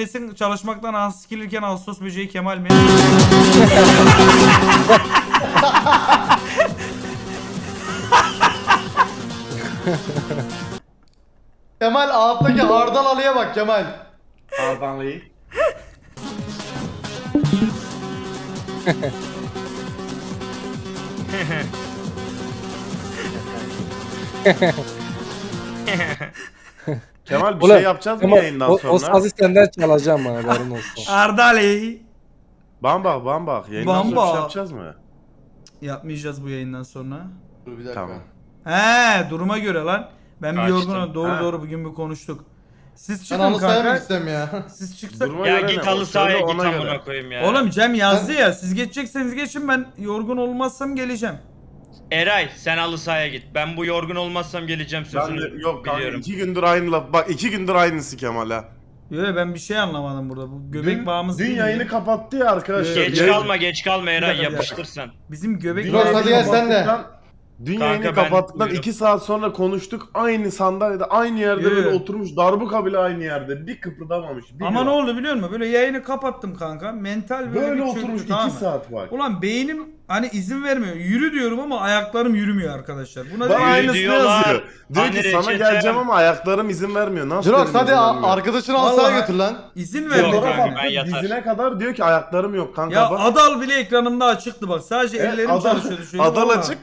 Enes'in çalışmaktan ansız sikilirken Ağustos böceği Kemal mi? Kemal alttaki hardal alıya bak Kemal. Ardanlıyı. Kemal bir Ulan, şey yapacağız mı yayından o, sonra? o sazı senden çalacağım bana haberin olsun. Ardaley. Bambak bambak. Yayından sonra bir Bambak. şey yapacağız mı? Yapmayacağız bu yayından sonra. Dur bir dakika. Tamam. He duruma göre lan. Ben bir Açtım. yorgunum. Doğru Ha. doğru bugün bir konuştuk. Siz Ben çıkın halı sahaya mı kanka. gitsem ya? Siz çıksak. Duruma Ya göre git ne? halı sahaya Söyle git ona amına koyayım ya. Oğlum Cem yazdı ya. Siz geçecekseniz geçin ben yorgun olmazsam geleceğim. Eray sen halı sahaya git. Ben bu yorgun olmazsam geleceğim Ben sözünü de, yok kanka biliyorum. iki gündür aynı laf. Bak iki gündür aynısı Kemal ha. Yo ben bir şey anlamadım burada. Bu göbek Dün, bağımız dün değil yayını mi? kapattı ya arkadaşlar. Geç Yayın- kalma geç kalma Bir Eray dakika, bir yapıştır sen. Bizim göbek yayını hadi gel sen de. kapattıktan- Dün yayını ben- kapattıktan buyurun. 2 saat sonra konuştuk. Aynı sandalyede aynı yerde Yürü. böyle oturmuş. Darbuka bile aynı yerde. Bir kıpırdamamış. Bir Ama ne oldu biliyor musun? Böyle yayını kapattım kanka. Mental böyle, Böyle bir çöktü, oturmuş 2 tamam mı? saat bak. Ulan beynim hani izin vermiyor. Yürü diyorum ama ayaklarım yürümüyor arkadaşlar. Buna Bana Yürü aynısını diyorlar. yazıyor. Diyor Hani ki sana reçete- geleceğim ama ayaklarım izin vermiyor. Nasıl Jirox hadi a- arkadaşını Vallahi- götür lan. izin Yok vermiyor kanka, ben yatar. dizine kadar diyor ki ayaklarım yok kanka Ya bak. Adal bile ekranımda açıktı bak. Sadece Evet, ellerim Adal- çalışıyordu. Şöyle Adal ama. açık.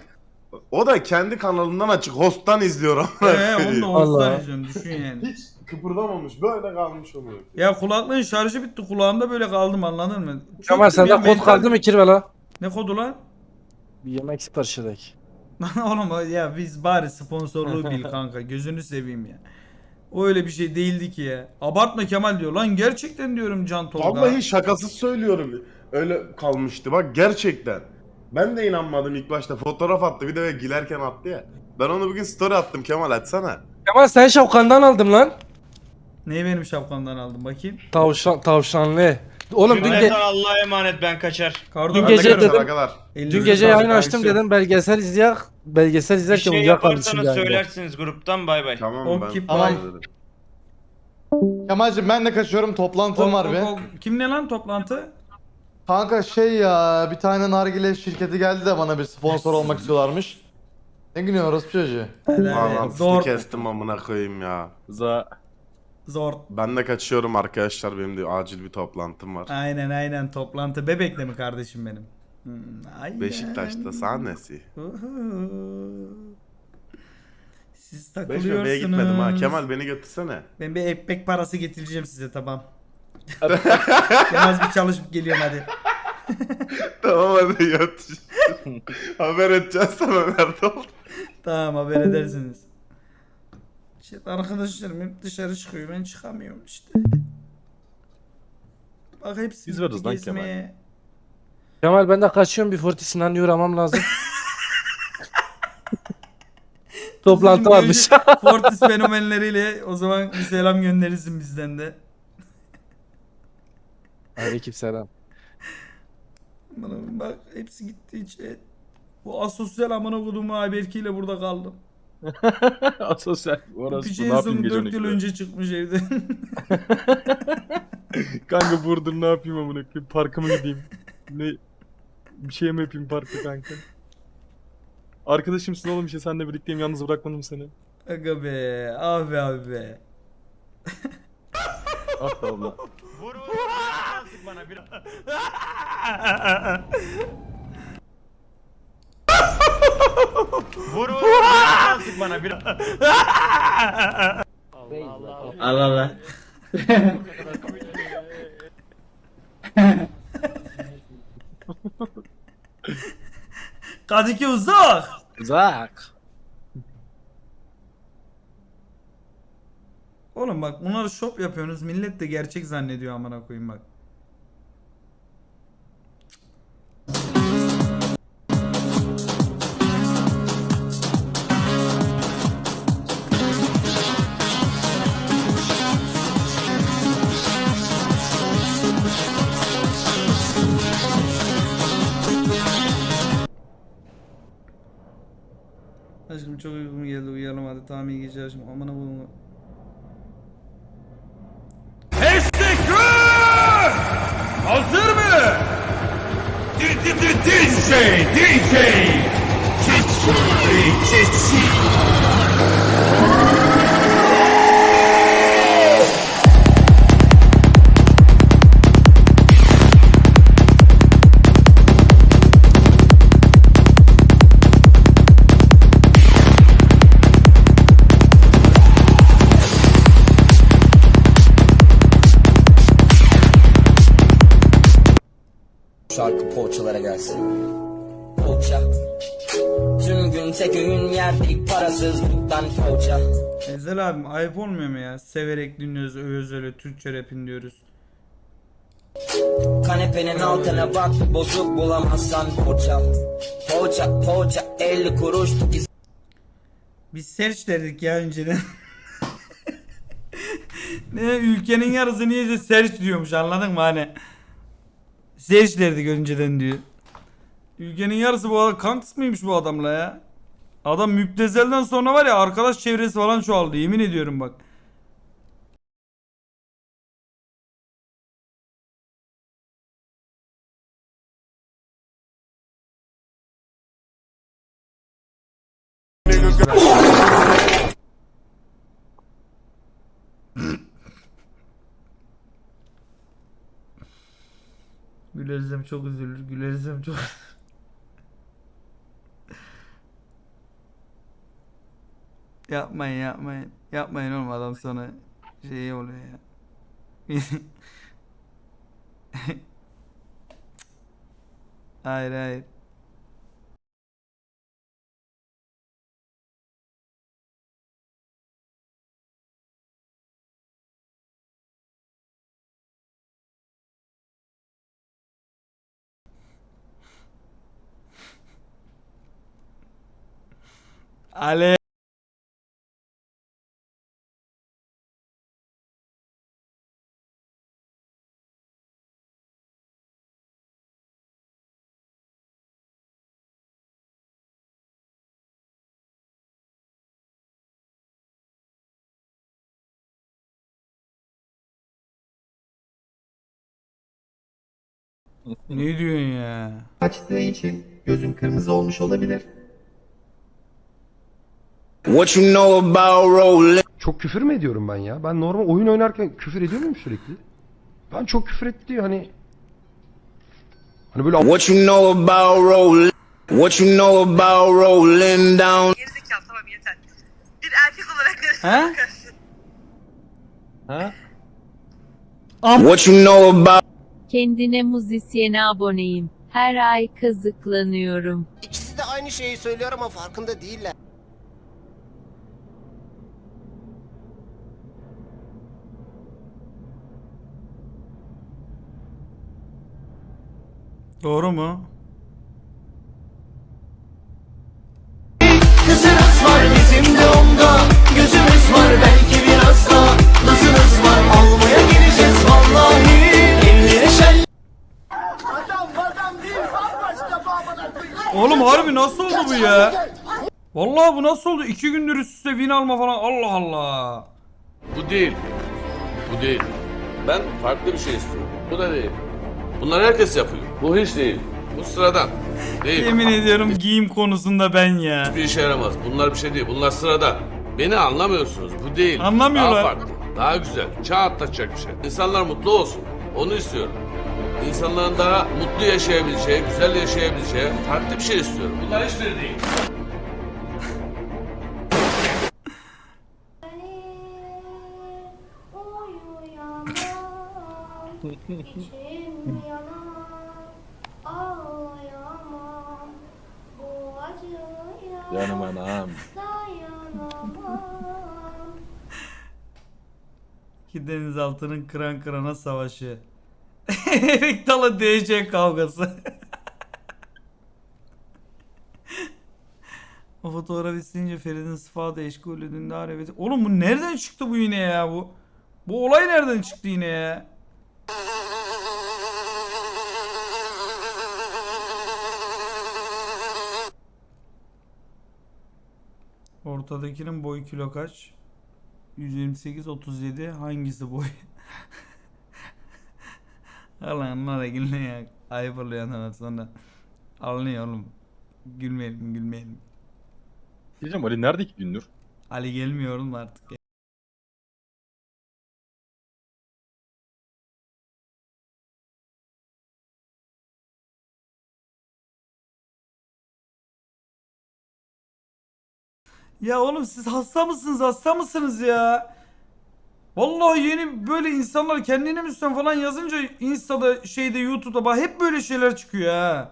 O da kendi kanalından açık. Host'tan izliyor ama. He onu da Allah. olsan izliyorum düşün yani. Hiç kıpırdamamış. Böyle kalmış oluyor. Ya kulaklığın şarjı bitti kulağımda böyle kaldım anladın mı? Çok Kemal sende benim kod mental- kaldı mı kirve la? Ne kodu lan? Bir yemek sipariş edek. Oğlum ya biz bari sponsorluğu bil kanka gözünü seveyim ya. O öyle bir şey değildi ki ya. Abartma Kemal diyor. Lan gerçekten diyorum Can Tolga. Vallahi şakasız söylüyorum. Öyle kalmıştı. Bak gerçekten. Ben de inanmadım ilk başta. Fotoğraf attı. Bir de böyle gülerken attı ya. Ben onu bugün story attım Kemal açsana. Kemal sen şapkandan aldım lan. Neyi benim şapkamdan aldım bakayım. Tavşan tavşanlı. Oğlum dün, ge- Cümleten Allah'a emanet ben kaçar. Kardo Dün gece görüyorum. dedim- kadar. Elinize dün gece yayın açtım dedim belgesel izleyek. Belgesel Bir izlerken şey uyuyakalmışım yaparsanız yani. söylersiniz gruptan bay bay. Tamam Ok ben. kip Tamam. Kemal'cim ben de kaçıyorum toplantım var be. Kim ne lan toplantı? Kanka şey ya bir tane nargile şirketi geldi de bana bir sponsor olmak istiyorlarmış. Ne gülüyorsun orospu çocuğu? Bağlantısını Zor. kestim amına koyayım ya. Za. Zor. Ben de kaçıyorum arkadaşlar. Benim de acil bir toplantım var. Aynen aynen toplantı. Bebekle mi kardeşim benim? Hmm, aynen. Beşiktaş'ta sahnesi. Siz Beş takılıyorsunuz. bebeğe gitmedim ha. Kemal beni götürsene. Ben bir ekmek parası getireceğim size tamam. Biraz bir çalışıp geliyorum hadi. tamam hadi yat. Haber edeceğiz sana nerede oldu. Tamam haber edersiniz. İşte arkadaşlarım hep dışarı çıkıyor ben çıkamıyorum işte. Bak hepsi Biz varız lan gezmeye. Kemal ben de kaçıyorum bir Fortisinden uğramam lazım. Toplantı varmış. Fortis fenomenleriyle o zaman bir selam gönderirsin bizden de. Aleykümselam. Bana bak hepsi gitti içe. Bu asosyal amına kodumu Ayberki ile burada kaldım. Asosyal. Orası bu ne yapayım gece 4 yıl 12'de? önce çıkmış evden. Kanka Burdur ne yapayım amına koyayım? Parka mı gideyim? Ne? Bir şey mi yapayım parkta kanka? Arkadaşımsın oğlum işte seninle birlikteyim yalnız bırakmadım seni. Aga be ah be abi be. Ah be abla. Vur vur. Bana bir... vur vur. Artık bana bir... Allah Allah. Kadiki uzak. Zak. Oğlum bak bunları shop yapıyorsunuz millet de gerçek zannediyor amına koyayım bak. aşkım çok uykum geldi uyuyalım hadi tamam iyi geceler aşkım aman aman Teşekkür! Hazır mı? DJ, DJ! Çiçi, çiçi! Gün yerdik parasızlıktan poğaça. Ezel abim ayıp olmuyor mu ya? Severek dinliyoruz, övüyoruz öyle Türkçe rapin diyoruz. Kanepenin altına bak bozuk bulamazsan poğaça. Poğaça poğaça 50 kuruş biz Biz search derdik ya önceden. ne ülkenin yarısı niyeyse search diyormuş anladın mı hani? Search derdik önceden diyor. Ülkenin yarısı bu adam kanks mıymış bu adamla ya? Adam müptezelden sonra var ya arkadaş çevresi falan çoğaldı yemin ediyorum bak. Gülerzem çok üzülür. Gülerzem çok Yapmayın yapmayın. Yapmayın oğlum adam sonra şey oluyor ya. hayır hayır. Ale ne diyorsun ya? açtığı için gözün kırmızı olmuş olabilir. What you know about rolling? Çok küfür mü ediyorum ben ya? Ben normal oyun oynarken küfür ediyor muyum sürekli? Ben çok küfür etti hani. Hani böyle What you know about rolling? What you know about rolling down? Gerizekalı tamam yeter. Bir erkek olarak Ha? Ha? What you know about Kendine müzisyene aboneyim. Her ay kazıklanıyorum. İkisi de aynı şeyi söylüyor ama farkında değiller. Doğru mu? Kızınız var bizim de onda Gözümüz var belki Oğlum harbi nasıl oldu bu ya? Vallahi bu nasıl oldu? İki gündür üst üste win alma falan. Allah Allah. Bu değil. Bu değil. Ben farklı bir şey istiyorum. Bu da değil. Bunlar herkes yapıyor. Bu hiç değil. Bu sıradan. Değil. Yemin ediyorum giyim konusunda ben ya. Hiçbir işe yaramaz. Bunlar bir şey değil. Bunlar sıradan. Beni anlamıyorsunuz. Bu değil. Anlamıyorlar. Daha farklı. Daha güzel. Çağ atlatacak bir şey. İnsanlar mutlu olsun. Onu istiyorum. İnsanların daha mutlu yaşayabileceği, güzel yaşayabileceği farklı bir şey istiyorum. Bunlar hiçbiri değil. Canım anam. İki denizaltının kıran kırana savaşı. Erik Dalı DC kavgası. o fotoğraf isteyince Ferit'in sıfatı eşkul ödünde evet. Oğlum bu nereden çıktı bu yine ya bu? Bu olay nereden çıktı yine ya? Ortadakinin boyu kilo kaç? 128 37 hangisi boy? Allah onlara gülme ya. Ayıp oluyor ondan sonra. Alınıyor oğlum. Gülmeyelim gülmeyelim. Diyeceğim Ali nerede ki Gündür? Ali gelmiyor oğlum artık. ya. Ya oğlum siz hasta mısınız? Hasta mısınız ya? Vallahi yeni böyle insanlar kendine müsten falan yazınca Insta'da şeyde YouTube'da bak hep böyle şeyler çıkıyor ha.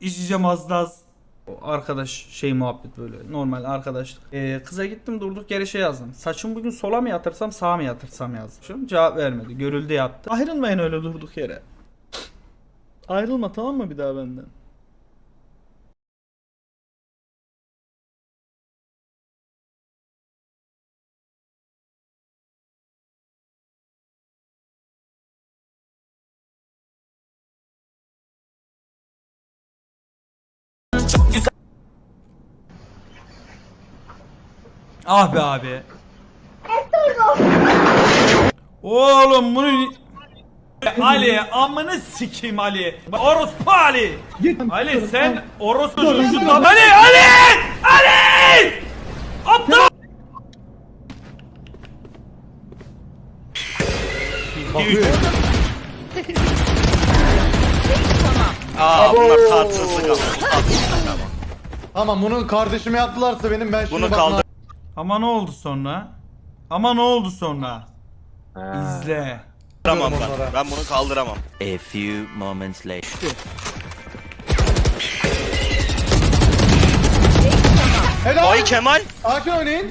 İçeceğim az az. O arkadaş şey muhabbet böyle normal arkadaşlık. Ee, kıza gittim durduk yere şey yazdım. Saçım bugün sola mı yatırsam sağa mı yatırsam yazmışım. Cevap vermedi. Görüldü yattı. Ayrılmayın öyle durduk yere. Ayrılma tamam mı bir daha benden? Ah be abi. Oğlum bunu Ali amını sikeyim Ali. Orospu Ali. Ali sen orospu çocuğusun. Ali Ali Ali. Aptal. Bakıyor. Aa bunlar tatsızlık ama. Tamam bunu kardeşime yaptılarsa benim ben şimdi Bunu bak- kaldır. Ama ne oldu sonra? Ama ne oldu sonra? İzle. Kaldıramam ben. Ben bunu kaldıramam. A few moments later. Helal. Ay Kemal. Sakin oynayın.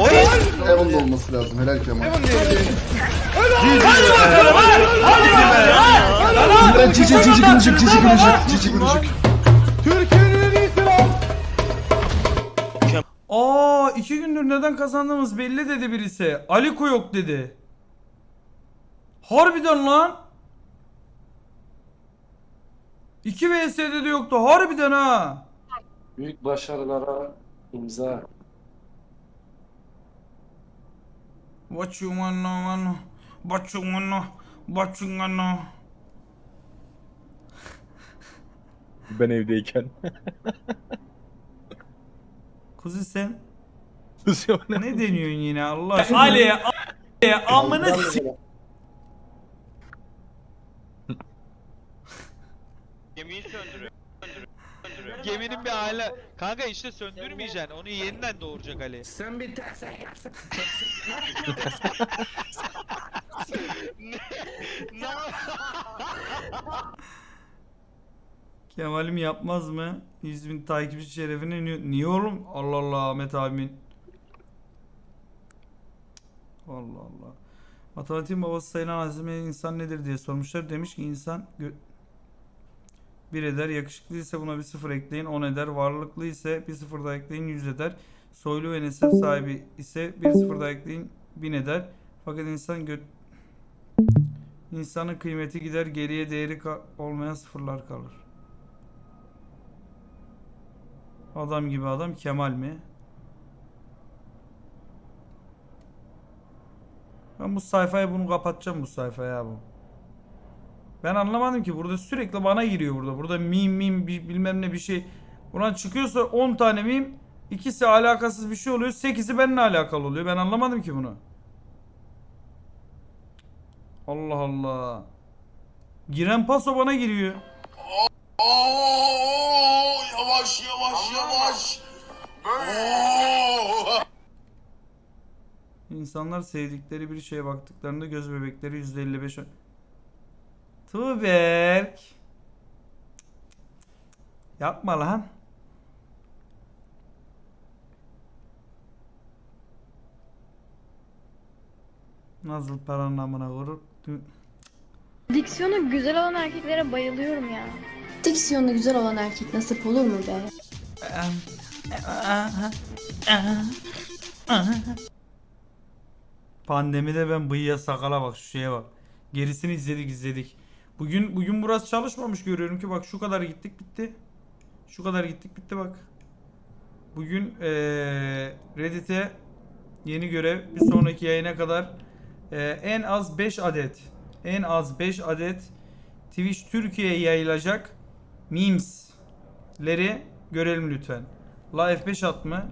Oy. Devon'da olması lazım. Helal Kemal. Evan diyelim. Cici cici gülücük cici gülücük cici gülücük. Türkiye'nin en iyisi lan. Aa iki gündür neden kazandığımız belli dedi birisi. Aliko yok dedi. Harbiden lan. 2 VS'de de yoktu. Harbiden ha. Büyük başarılara imza. What you wanna wanna What you wanna What you wanna Ben evdeyken. Kuzi sen Kızıyor ne deniyorsun yine Allah aşkına? Ali Ali amını s- Gemiyi söndürüyor. Geminin bir hala kanka işte söndürmeyeceksin. Onu yeniden doğuracak Ali. Sen bir ters Kemal'im yapmaz mı? 100 bin takipçi şerefine niye, niye oğlum? Allah Allah Ahmet abimin. Allah Allah. Matematiğin babası sayılan azime insan nedir diye sormuşlar. Demiş ki insan gö- bir eder. Yakışıklı ise buna bir sıfır ekleyin 10 eder. Varlıklı ise bir sıfır daha ekleyin 100 eder. Soylu ve nesep sahibi ise bir sıfır daha ekleyin 1000 eder. Fakat insan gö- insanın kıymeti gider geriye değeri olmayan sıfırlar kalır. Adam gibi adam Kemal mi? Ben bu sayfayı bunu kapatacağım bu sayfaya bu. Ben anlamadım ki burada sürekli bana giriyor burada. Burada mim mim bi- bilmem ne bir şey. Ulan çıkıyorsa 10 tane mim. ikisi alakasız bir şey oluyor. 8'i benimle alakalı oluyor. Ben anlamadım ki bunu. Allah Allah. Giren paso bana giriyor. yavaş yavaş yavaş. İnsanlar sevdikleri bir şeye baktıklarında göz bebekleri %55 ö- Tuğberk. Yapma lan. Nasıl paranın amına vurur? Diksiyonu güzel olan erkeklere bayılıyorum ya. Diksiyonu güzel olan erkek nasip olur mu be? Pandemide ben bıyığa sakala bak şu şeye bak. Gerisini izledik izledik. Bugün bugün burası çalışmamış görüyorum ki bak şu kadar gittik bitti. Şu kadar gittik bitti bak. Bugün eee Reddit'e Yeni görev bir sonraki yayına kadar e, en az 5 adet en az 5 adet Twitch Türkiye'ye yayılacak memes'leri görelim lütfen. La F5 at mı?